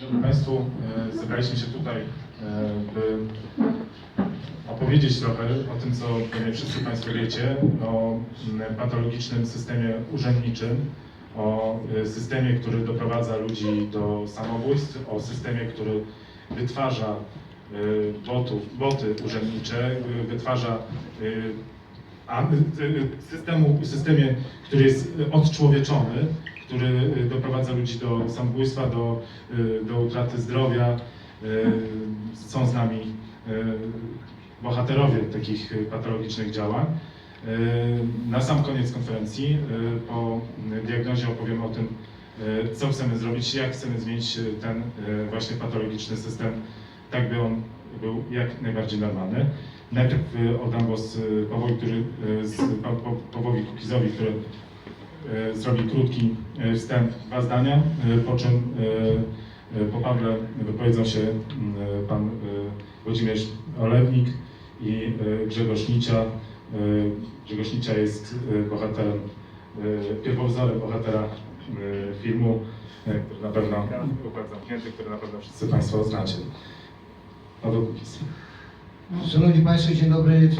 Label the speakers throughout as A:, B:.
A: Szanowni Państwu, e, zebraliśmy się tutaj, e, by opowiedzieć trochę o tym, co pewnie wszyscy Państwo wiecie, o mm, patologicznym systemie urzędniczym, o e, systemie, który doprowadza ludzi do samobójstw, o systemie, który wytwarza botów, boty urzędnicze, wytwarza a, systemu, systemie, który jest odczłowieczony, który e, doprowadza ludzi do samobójstwa, do, e, do utraty zdrowia. E, Są z nami bohaterowie takich patologicznych działań. Na sam koniec konferencji, po diagnozie opowiem o tym, co chcemy zrobić, jak chcemy zmienić ten właśnie patologiczny system, tak by on był jak najbardziej normalny. Najpierw oddam głos Pawłowi, który, z, Pa- Pa- Pawłowi Kukizowi, który e, zrobi krótki e, wstęp, dwa zdania, e, po czym po Pawle wypowiedzą się m, e, pan Włodzimierz Olewnik i Grzegorz Nicia. Grzegorz Nicia jest bohaterem, pierwowzorem bohatera filmu, który na pewno, Układ Zamknięty, który na pewno wszyscy Państwo znacie. Paweł Kukiz.
B: Szanowni Państwo, dzień dobry.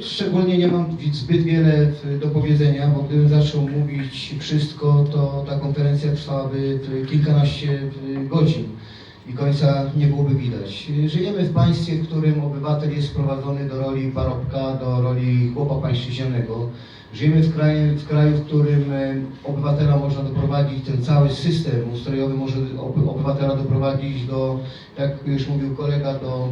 B: Szczególnie nie mam zbyt wiele do powiedzenia, bo gdybym zaczął mówić wszystko, to ta konferencja trwałaby kilkanaście godzin i końca nie byłoby widać. Żyjemy w państwie, w którym obywatel jest sprowadzony do roli parobka, do roli chłopa pańszczyźnianego. Żyjemy w kraju, w kraju, w którym e, obywatela można doprowadzić, ten cały system ustrojowy może oby- obywatela doprowadzić do, jak już mówił kolega, do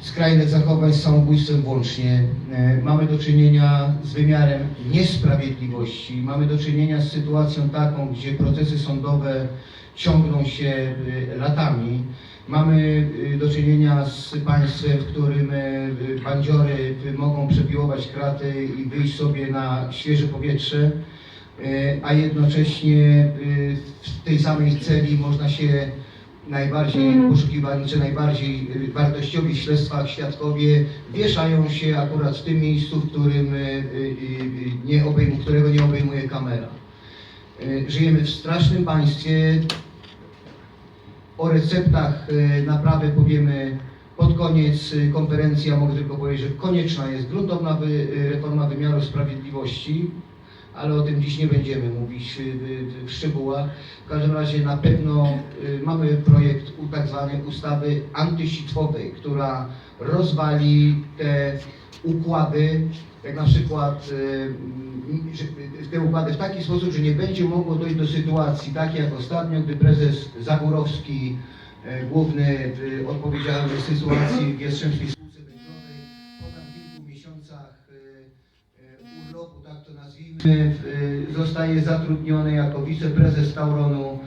B: skrajnych zachowań z samobójstwem włącznie. E, Mamy do czynienia z wymiarem niesprawiedliwości. Mamy do czynienia z sytuacją taką, gdzie procesy sądowe ciągną się e, latami. Mamy e, do czynienia z państwem, w którym bandziory mogą przepiłować kraty i wyjść sobie na świeże powietrze, a jednocześnie w tej samej celi można się najbardziej poszukiwani, czy najbardziej wartościowi śledztwach świadkowie wieszają się akurat w tym miejscu, w którym y, y, y, nie obejmu, którego nie obejmuje kamera. Żyjemy w strasznym państwie. O receptach naprawy powiemy pod koniec konferencji, a mogę tylko powiedzieć, że konieczna jest gruntowna reforma wymiaru sprawiedliwości, ale o tym dziś nie będziemy mówić y, y, w szczegółach. W każdym razie na pewno y, mamy projekt tak zwanej ustawy antysitwowej, która rozwali te układy, jak na przykład y, te układy w taki sposób, że nie będzie mogło dojść do sytuacji takiej jak ostatnio, gdy prezes Zagórowski, y, główny y, odpowiedzialny w sytuacji w Jastrzębskiej zostaje zatrudniony jako wiceprezes Tauronu,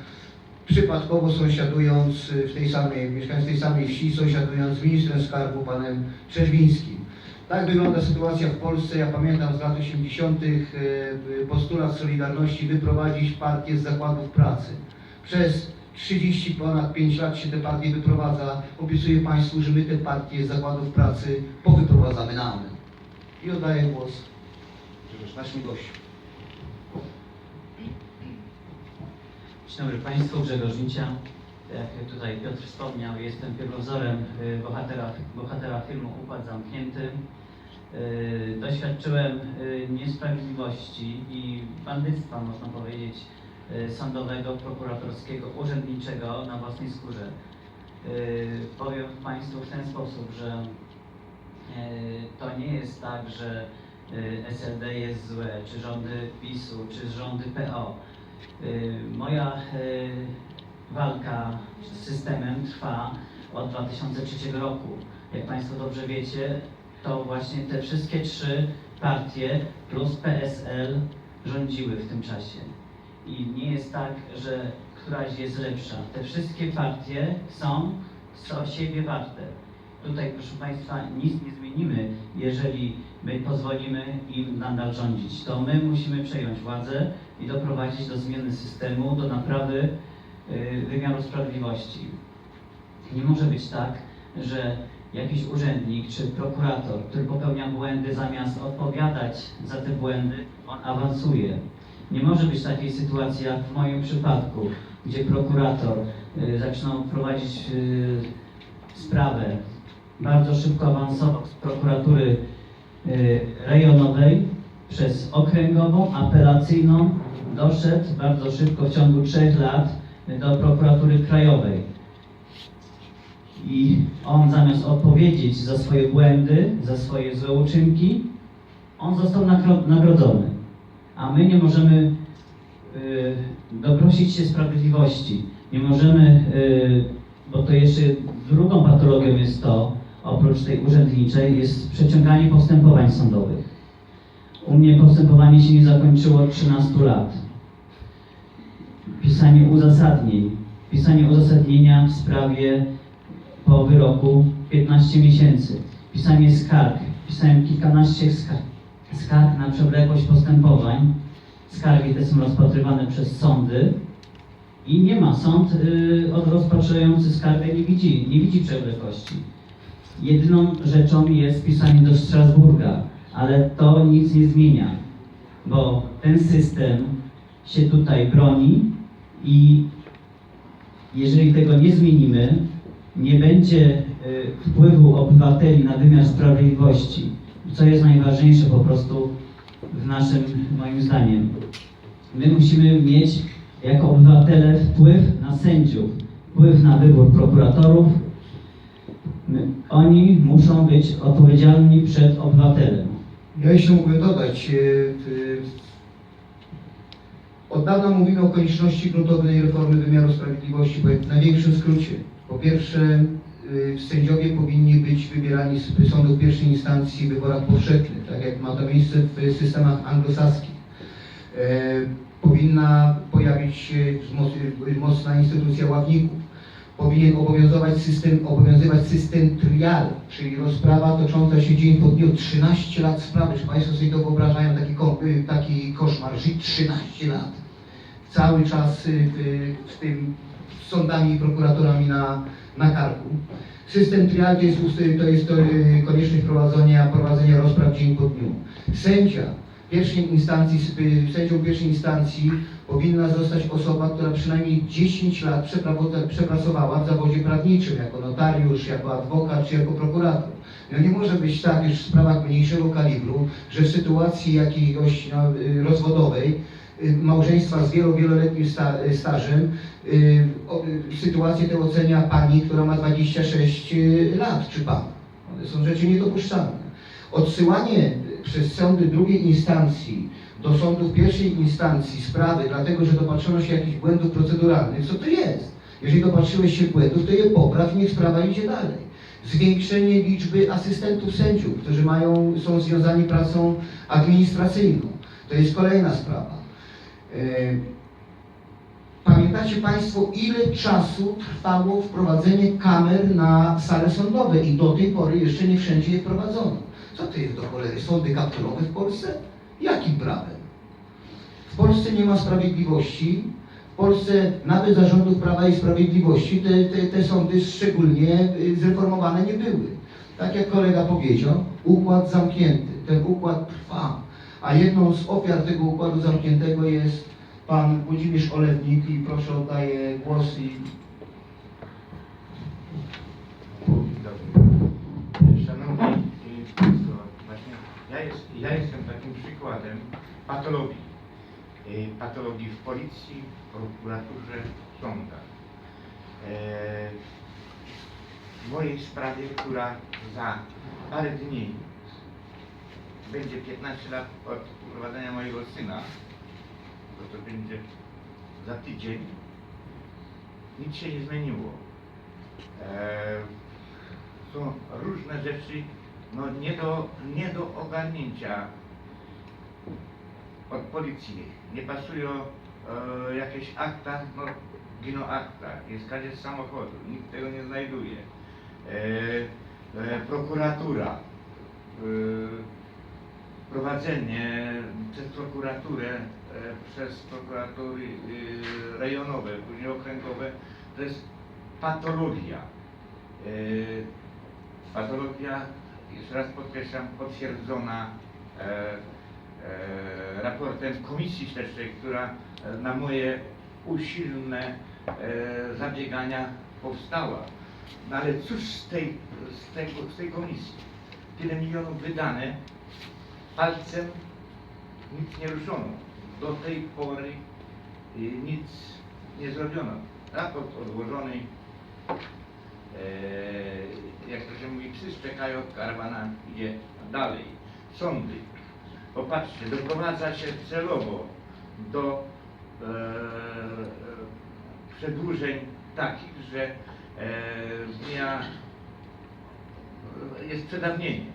B: przypadkowo sąsiadując y, w tej samej, mieszkając w tej samej wsi, sąsiadując z ministrem skarbu panem Trzeźwińskim. Tak wygląda sytuacja w Polsce. Ja pamiętam z lat 80. y, y, postulat Solidarności wyprowadzić partię z zakładów pracy. Przez 30 ponad 5 lat się te partie wyprowadza. Obiecuję Państwu, że my te partie z zakładów pracy powyprowadzamy na amen. I oddaję głos naszym gościom.
C: Dzień dobry Państwu, Grzegorz Nicia. Jak tutaj Piotr wspomniał, jestem pierwowzorem y, bohatera, bohatera filmu Układ Zamknięty. Y, Doświadczyłem y, niesprawiedliwości i bandyctwa, można powiedzieć, sądowego, prokuratorskiego, urzędniczego na własnej skórze. Powiem Państwu w ten sposób, że to nie jest tak, że SLD jest złe, czy rządy PiSu, czy rządy PO. Y, Moja y, walka z systemem trwa od 2003 roku. Jak Państwo dobrze wiecie, to właśnie te wszystkie trzy partie plus PSL rządziły w tym czasie. I nie jest tak, że któraś jest lepsza. Te wszystkie partie są z siebie warte. Tutaj, proszę Państwa, nic nie zmienimy, jeżeli my pozwolimy im nadal rządzić. To my musimy przejąć władzę i doprowadzić do zmiany systemu, do naprawy y, wymiaru sprawiedliwości. Nie może być tak, że jakiś urzędnik czy prokurator, który popełnia błędy, zamiast odpowiadać za te błędy, on awansuje. Nie może być takiej sytuacji jak w moim przypadku. gdzie prokurator y, zaczynał prowadzić y, sprawę, bardzo szybko awansował z prokuratury y, rejonowej przez okręgową, apelacyjną, doszedł bardzo szybko w ciągu trzech lat do prokuratury krajowej. I on zamiast odpowiedzieć za swoje błędy, za swoje złe uczynki, on został nagro- nagrodzony. A my nie możemy y, doprosić się sprawiedliwości. Nie możemy, y, bo to jeszcze drugą patologią jest to, oprócz tej urzędniczej, jest przeciąganie postępowań sądowych. U mnie postępowanie się nie zakończyło od 13 lat. Pisanie uzasadnień. Pisanie uzasadnienia w sprawie po wyroku 15 miesięcy. Pisanie skarg. Pisałem kilkanaście skarg, skarg na przewlekłość postępowań. Skargi te są rozpatrywane przez sądy i nie ma. Sąd y, rozpatrzający skargę nie widzi, nie widzi przewlekłości. Jedyną rzeczą jest pisanie do Strasburga, ale to nic nie zmienia, bo ten system się tutaj broni i jeżeli tego nie zmienimy, nie będzie y, wpływu obywateli na wymiar sprawiedliwości, co jest najważniejsze po prostu w naszym, moim zdaniem. My musimy mieć jako obywatele wpływ na sędziów, wpływ na wybór prokuratorów. My, oni muszą być odpowiedzialni przed obywatelem.
B: Ja jeszcze mógłbym dodać, e, w- od dawna mówimy o konieczności gruntownej reformy wymiaru sprawiedliwości, bo w największym skrócie. Po pierwsze, y, sędziowie powinni być wybierani z sądu pierwszej instancji w wyborach powszechnych, tak jak ma to miejsce w systemach anglosaskich. E, Powinna pojawić się mocna instytucja ławników. Powinien obowiązywać system, obowiązywać system trial, czyli rozprawa tocząca się dzień po dniu. 13 lat sprawy. Czy Państwo sobie to wyobrażają taki, y, taki koszmar? Żyć 13 lat. Cały czas y, w, w tym z sądami i prokuratorami na, na karku. System trial to jest, to jest y, konieczność prowadzenia, prowadzenia rozpraw dzień po dniu. Sędzia pierwszej instancji, y, sędzią pierwszej instancji powinna zostać osoba, która przynajmniej 10 lat przepracowała w zawodzie prawniczym, jako notariusz, jako adwokat czy jako prokurator. No nie może być tak już w sprawach mniejszego kalibru, że w sytuacji jakiegoś no, y, rozwodowej, y, małżeństwa z wielo, wieloletnim sta, y, stażem, y, y, sytuację tę ocenia pani, która ma 26 y, lat, czy pan. One są rzeczy niedopuszczalne. Odsyłanie przez sądy drugiej instancji do sądów pierwszej instancji sprawy, dlatego że dopatrzono się jakichś błędów proceduralnych, co to jest? Jeżeli dopatrzyłeś się błędów, to je popraw i niech sprawa idzie dalej. Zwiększenie liczby asystentów sędziów, którzy mają, są związani pracą administracyjną. To jest kolejna sprawa. E, Pamiętacie Państwo, ile czasu trwało wprowadzenie kamer na sale sądowe i do tej pory jeszcze nie wszędzie je wprowadzono. Co to jest do cholery? Sądy kapturowe w Polsce? Jakim prawem? W Polsce nie ma sprawiedliwości. W Polsce nawet zarządów Prawa i Sprawiedliwości te, te, te sądy szczególnie y, zreformowane nie były. Tak jak kolega powiedział, układ zamknięty. Ten układ trwa. A jedną z ofiar tego układu zamkniętego jest pan Włodzimierz Olewnik i proszę oddaję głos i.
D: Szanowni Państwo, właśnie ja, jest, ja jestem takim przykładem patologii. E, Patologii w policji, prokuraturze, sądach. E, W mojej sprawie, która za parę dni będzie 15 lat od uprowadzenia mojego syna, bo to będzie za tydzień, nic się nie zmieniło. E, są różne rzeczy no, nie, do, nie do ogarnięcia od policji. Nie pasują e, jakieś akta, no giną akta, jest kradzież samochodu, nikt tego nie znajduje. E, e, prokuratura, e, prowadzenie przez prokuraturę, e, przez prokuratury e, rejonowe, później okręgowe, to jest patologia. E, Patologia, jeszcze raz podkreślam, potwierdzona e, raportem Komisji Śledczej, która na moje usilne zabiegania powstała. No ale cóż z tej, z, tego, z tej komisji? Tyle milionów wydane, palcem nic nie ruszono. Do tej pory y, nic nie zrobiono. Raport odłożony, e, jak to się mówi, psy czekają, karawana idzie dalej. Sądy. Popatrzcie, doprowadza się celowo do e, przedłużeń takich, że e, dnia jest przedawnienie.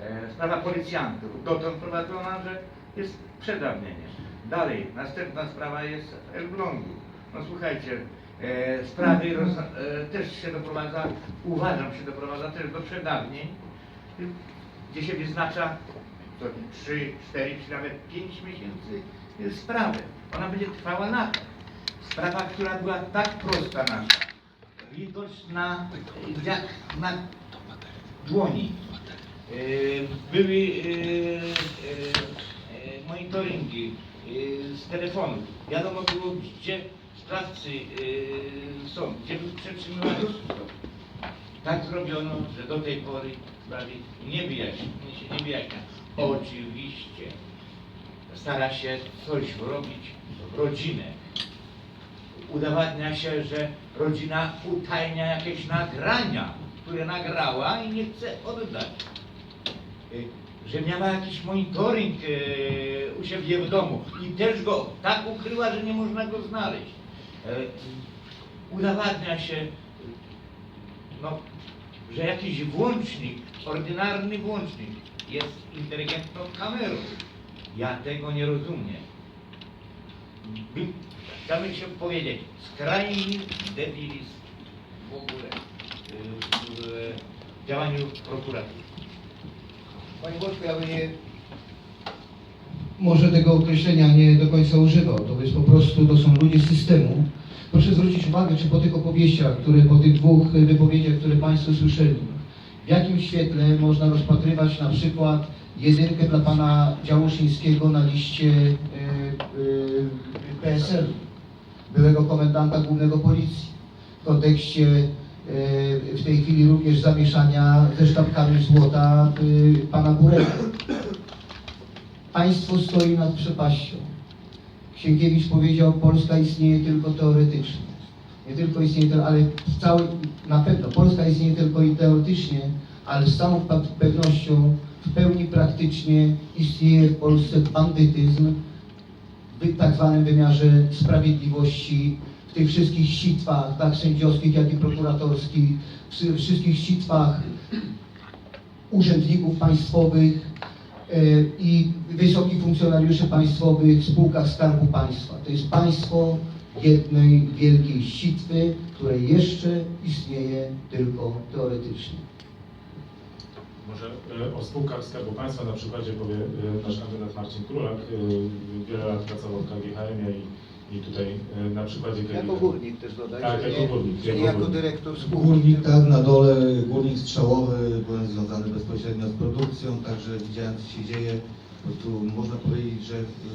D: E, sprawa policjantów dotąd prowadzona, że jest przedawnienie. Dalej, następna sprawa jest w Elblągu. No słuchajcie, e, sprawy roz, e, też się doprowadza, uważam się doprowadza też do przedawnień, gdzie się wyznacza to 3, 4 czy nawet 5 miesięcy sprawę. Ona będzie trwała lata. Sprawa, która była tak prosta nasza, widoczna jak na dłoni. E, Były e, e, monitoringi z telefonu. Wiadomo było, gdzie sprawcy są, gdzie był przetrzymywany. Tak zrobiono, że do tej pory sprawy nie wyjaśnia, się nie wyjaśnia. Oczywiście stara się coś robić rodzinę. Udowadnia się, że rodzina utajnia jakieś nagrania, które nagrała i nie chce oddać. Y, Że miała jakiś monitoring y, u siebie w domu i też go tak ukryła, że nie można go znaleźć. Y, Udowadnia się, no, że jakiś włącznik, ordynarny włącznik jest inteligentną kamerą. Ja tego nie rozumiem. By- Chciałbym się powiedzieć, skrajny debilizm w ogóle w działaniu prokuratury.
B: Panie Boczku, ja bym nie, może tego określenia nie do końca używał. To jest po prostu, to są ludzie systemu. Proszę zwrócić uwagę, czy po tych opowieściach, które, po tych dwóch wypowiedziach, które Państwo słyszeli, w jakim świetle można rozpatrywać na przykład jedynkę dla Pana Działoszyńskiego na liście y, y, PSL, byłego komendanta głównego policji, w kontekście w tej chwili również zamieszania ze sztabkami złota y, Pana Burego. Państwo stoi nad przepaścią. Księgiewicz powiedział, Polska istnieje tylko teoretycznie. Nie tylko istnieje, ale z całej, na pewno Polska istnieje tylko i teoretycznie, ale z całą pe- pewnością w pełni praktycznie istnieje w Polsce bandytyzm w tak zwanym wymiarze sprawiedliwości, tych wszystkich sitwach, tak sędziowskich, jak i prokuratorskich, wszystkich sitwach urzędników państwowych e, i wysokich funkcjonariuszy państwowych w spółkach Skarbu Państwa. To jest państwo jednej wielkiej sitwy, które jeszcze istnieje tylko teoretycznie.
A: Może e, o spółkach Skarbu Państwa na przykładzie powie e, nasz kandydat Marcin Królak. Wiele lat pracował w KGHM i, i tutaj e, na przykładzie
E: Jako
A: KGHM.
E: górnik też dodaj,
A: Tak,
E: że
A: jako
E: nie,
A: górnik,
E: że nie
A: jako
E: jako
A: górnik.
E: dyrektor spółki.
F: Górnik tak na dole, górnik strzałowy, byłem związany bezpośrednio z produkcją, także widziałem co się dzieje. Po prostu można powiedzieć, że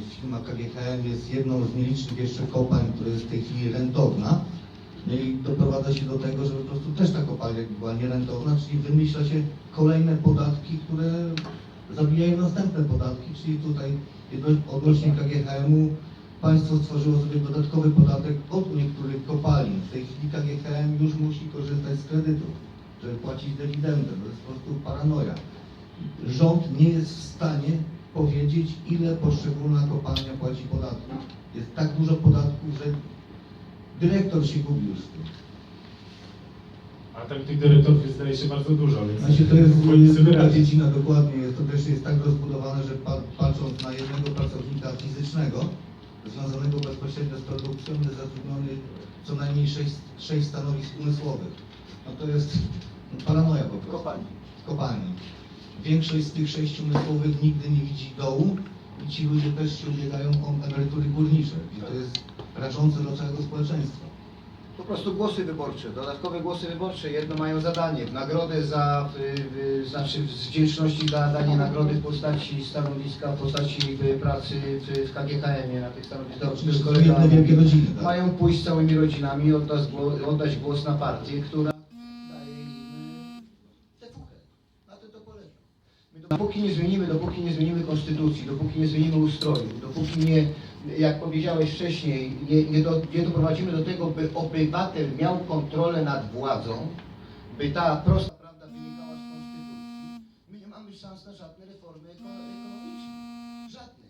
F: firma KGHM jest jedną z nielicznych jeszcze kopalń, która jest w tej chwili rentowna. No i doprowadza się do tego, że po prostu też ta kopalnia była nierentowna, czyli wymyśla się kolejne podatki, które zabijają następne podatki, czyli tutaj jedno- odnośnie KGHM-u Państwo stworzyło sobie dodatkowy podatek od niektórych kopalin. W tej chwili KGHM już musi korzystać z kredytów, żeby płacić dywidendę. To jest po prostu paranoja. Rząd nie jest w stanie powiedzieć, ile poszczególna kopalnia płaci podatków. Jest tak dużo podatków, że dyrektor się gubi już w tym.
A: A tak tych dyrektorów jest zdaje się bardzo dużo, więc
F: Znaczy to jest druga dziedzina dokładnie, jest to też jest tak rozbudowane, że pa, patrząc na jednego pracownika fizycznego, związanego bezpośrednio z produkcją, jest zatrudniony co najmniej sześć, sześć stanowisk umysłowych. No to jest paranoja po prostu.
E: Kopalni.
F: Kopalni. Większość z tych sześciu umysłowych nigdy nie widzi dołu i ci ludzie też się ubiegają o emerytury górnicze, gdzie to jest rażące dla całego społeczeństwa.
B: Po prostu głosy wyborcze, dodatkowe głosy wyborcze. Jedno mają zadanie, w nagrodę za, y, y, znaczy z wdzięczności za danie nagrody w postaci stanowiska, w postaci y, pracy w, w KGHM-ie na tych stanowiskach. Z
F: jedne wielkie rodziny, tak?
B: Mają pójść z całymi rodzinami i oddać, oddać głos na partię, która daje im tę fuchę. Na to to polega. My dopóki nie zmienimy, dopóki nie zmienimy konstytucji, dopóki nie zmienimy ustroju, dopóki nie, jak powiedziałeś wcześniej, nie, nie, do, nie doprowadzimy do tego, by obywatel miał kontrolę nad władzą, by ta prosta prawda wynikała z konstytucji, my nie mamy szans na żadne reformy eko- ekonomiczne. Żadne.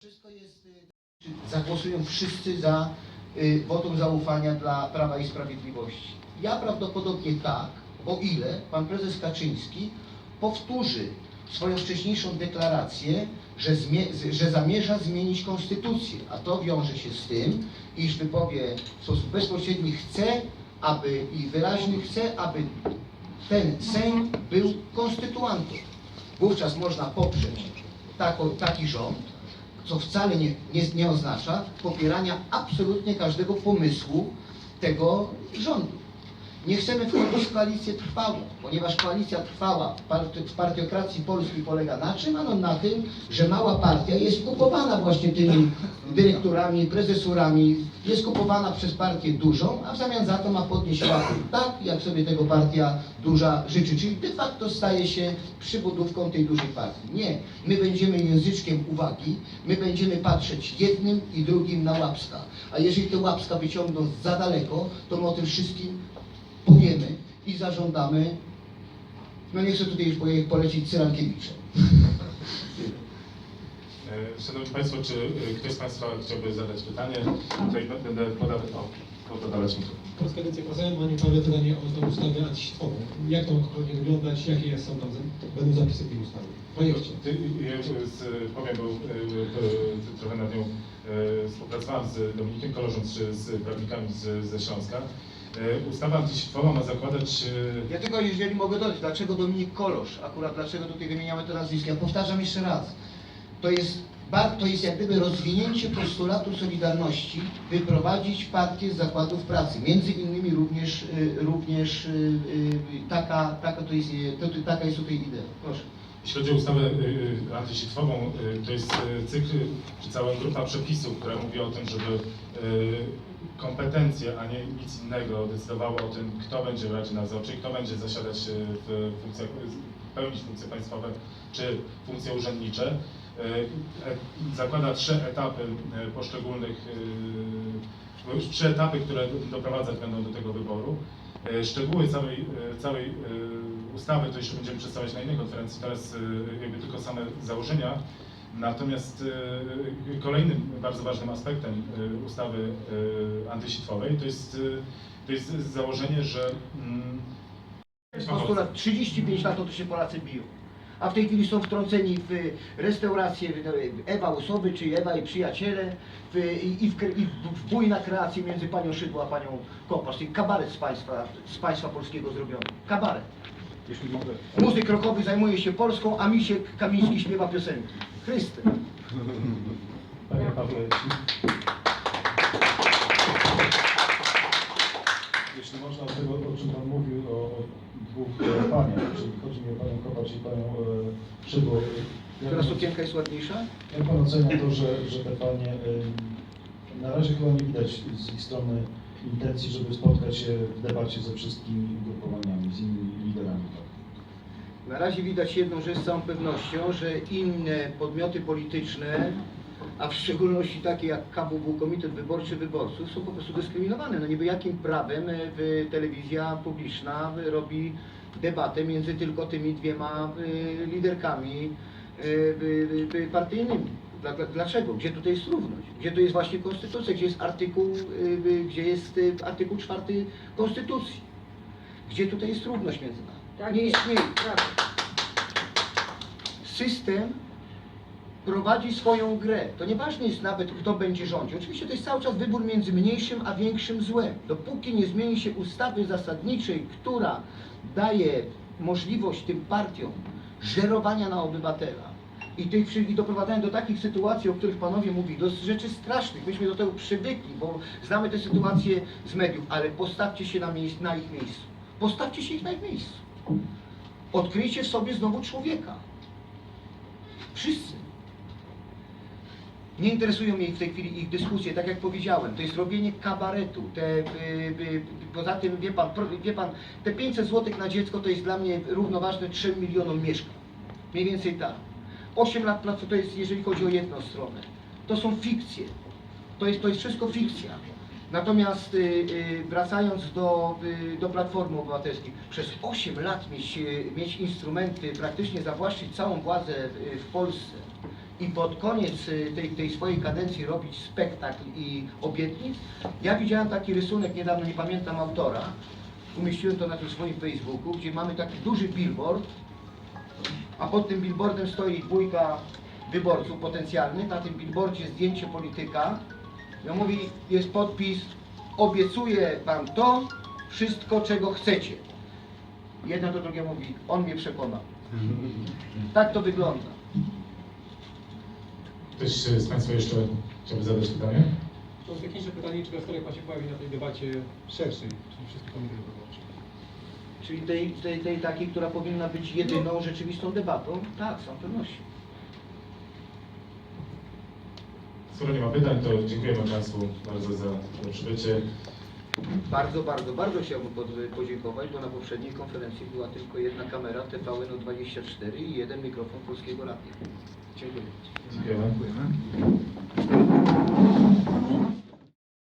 B: Wszystko jest... y, Zagłosują wszyscy za y, wotum zaufania dla Prawa i Sprawiedliwości. Ja prawdopodobnie tak, o ile pan prezes Kaczyński powtórzy swoją wcześniejszą deklarację, że, że zamierza zmienić konstytucję, a to wiąże się z tym, iż wypowie w sposób bezpośredni chce, aby i wyraźny chce, aby ten Sejm był konstytuantą. Wówczas można poprzeć tako, taki rząd, co wcale nie, nie, nie oznacza popierania absolutnie każdego pomysłu tego rządu. Nie chcemy wchodzić w koalicję trwałą, ponieważ koalicja trwała w partiokracji Polski polega na czym? Ano na tym, że mała partia jest kupowana właśnie tymi dyrektorami, prezesurami, jest kupowana przez partię dużą, a w zamian za to ma podnieść łapy tak, jak sobie tego partia duża życzy. Czyli de facto staje się przybudówką tej dużej partii. Nie, my będziemy języczkiem uwagi, my będziemy patrzeć jednym i drugim na łapska. A jeżeli te łapska wyciągną za daleko, to my o tym wszystkim powiemy i zażądamy, no nie chcę tutaj już polecić Cyrankiewiczem.
A: E, Szanowni Państwo, czy e, ktoś z Państwa chciałby zadać pytanie? Tutaj b- będę podawać, o, podawać mikrofon.
E: Polska Agencja Prasowa ma nieprawdę pytanie o tą ustawę antysitwową. Jak to powinien wyglądać, jakie są tam, będą zapisy tej ustawy?
A: Ty, ja z, powiem, bo e, trochę nad nią współpracowałem z Dominikiem Kolorzą, czy z prawnikami z, ze Śląska. E, Ustawa antysitwowa ma zakładać e,
B: Ja tylko jeżeli mogę dodać, dlaczego Dominik Kolosz, akurat dlaczego tutaj wymieniamy to nazwisko, ja powtarzam jeszcze raz, to jest, to jest jak gdyby rozwinięcie postulatu Solidarności, wyprowadzić partię z zakładów pracy, między innymi również, y, również taka, taka, to jest, to, taka jest tutaj idea. Proszę.
A: Jeśli chodzi o ustawę y, y, antysitwową, y, to jest cykl, czy cała grupa przepisów, która mówi o tym, żeby kompetencje, a nie nic innego decydowało o tym, kto będzie w Radzie Nadzorczej, kto będzie zasiadać w funkcjach, pełnić funkcje państwowe czy funkcje urzędnicze. E- Zakłada trzy etapy poszczególnych, trzy etapy, które doprowadzać będą do tego wyboru. E, Szczegóły całej, e, całej e, ustawy to jeszcze będziemy przedstawiać na innej konferencji, teraz jakby tylko same założenia. Natomiast kolejnym bardzo ważnym aspektem ustawy antysitwowej to jest, to jest założenie, że mm,
B: Postulat 35 lat to się Polacy biją. A w tej chwili są wtrąceni w restauracje w Ewa Osoby, czy Ewa i przyjaciele w, i, i, w, i w, bój na kreację między panią Szydło a panią Kopasz. Czyli kabaret z państwa, z państwa polskiego zrobiony. Kabaret.
G: Jeśli mogę.
B: Muzyk rockowy zajmuje się Polską, a Misiek Kamiński śpiewa piosenki. Chryste.
G: Panie Pawle, jeśli... Można o tego, o czym Pan mówił, o dwóch e, czyli chodzi mi o Panią Kopacz i Panią e, Szydło. Jak,
B: Która sukienka jest ładniejsza?
G: jak Pan ocenia to, że, że te Panie, e, na razie chyba nie widać z ich strony intencji, żeby spotkać się w debacie ze wszystkimi ugrupowaniami, z innymi liderami.
B: Na razie widać jedną rzecz z całą pewnością, że inne podmioty polityczne, a w szczególności takie jak KWW, Komitet Wyborczy Wyborców, są po prostu dyskryminowane. No niby jakim prawem e, telewizja publiczna e, robi debatę między tylko tymi dwiema e, liderkami partyjnymi. Dla- dla- Dlaczego? Gdzie tutaj jest równość? Gdzie tu jest właśnie konstytucja? Gdzie jest artykuł, gdzie jest artykuł czwarty konstytucji? Gdzie tutaj jest równość między nami?
H: Tak
B: nie istnieje. System prowadzi swoją grę. To nieważne jest nawet, kto będzie rządził. Oczywiście to jest cały czas wybór między mniejszym a większym złem. Dopóki nie zmieni się ustawy zasadniczej, która daje możliwość tym partiom żerowania na obywatela, I, tych, I doprowadzają do takich sytuacji, o których panowie mówili, do rzeczy strasznych. Myśmy do tego przywykli, bo znamy te sytuacje z mediów, ale postawcie się na, miejsc, na ich miejscu. Postawcie się ich na ich miejscu. Odkryjcie w sobie znowu człowieka. Wszyscy. Nie interesują mnie w tej chwili ich dyskusje, tak jak powiedziałem, to jest robienie kabaretu. Te, y, y, poza tym, wie pan, pro- wie pan, te 500 zł na dziecko to jest dla mnie równoważne 3 milionom mieszkań. Mniej więcej tak. 8 lat pracy to jest, jeżeli chodzi o jedną stronę. To są fikcje. To jest, to jest wszystko fikcja. Natomiast y, y, wracając do, y, do Platformy Obywatelskiej, przez 8 lat mieć, y, mieć instrumenty, praktycznie zawłaszczyć całą władzę y, w Polsce i pod koniec y, tej, tej swojej kadencji robić spektakl i obietnic. Ja widziałem taki rysunek niedawno, nie pamiętam autora, umieściłem to na tym swoim Facebooku, gdzie mamy taki duży billboard, a pod tym billboardem stoi dwójka wyborców potencjalnych, na tym billboardzie zdjęcie polityka. Ja mówi, jest podpis, obiecuję wam to, wszystko czego chcecie. Jedno do drugiego mówi, on mnie przekona. Tak to wygląda.
A: Ktoś z Państwa jeszcze chciałby zadać pytanie?
E: To techniczne pytanie, czy Westerek ma się pojawić na tej debacie szerszej, czyli wszystkich komitetów wyborczych?
B: Czyli tej, tej, tej takiej, która powinna być jedyną rzeczywistą debatą? Tak, z całą pewnością.
A: Skoro nie ma pytań, to dziękujemy Państwu bardzo za, za przybycie.
B: Bardzo, bardzo, bardzo chciałbym pod- podziękować, bo na poprzedniej konferencji była tylko jedna kamera TVN 24 i jeden mikrofon Polskiego Radia. Dziękuję.
A: Dziękujemy.
B: Dziękujemy.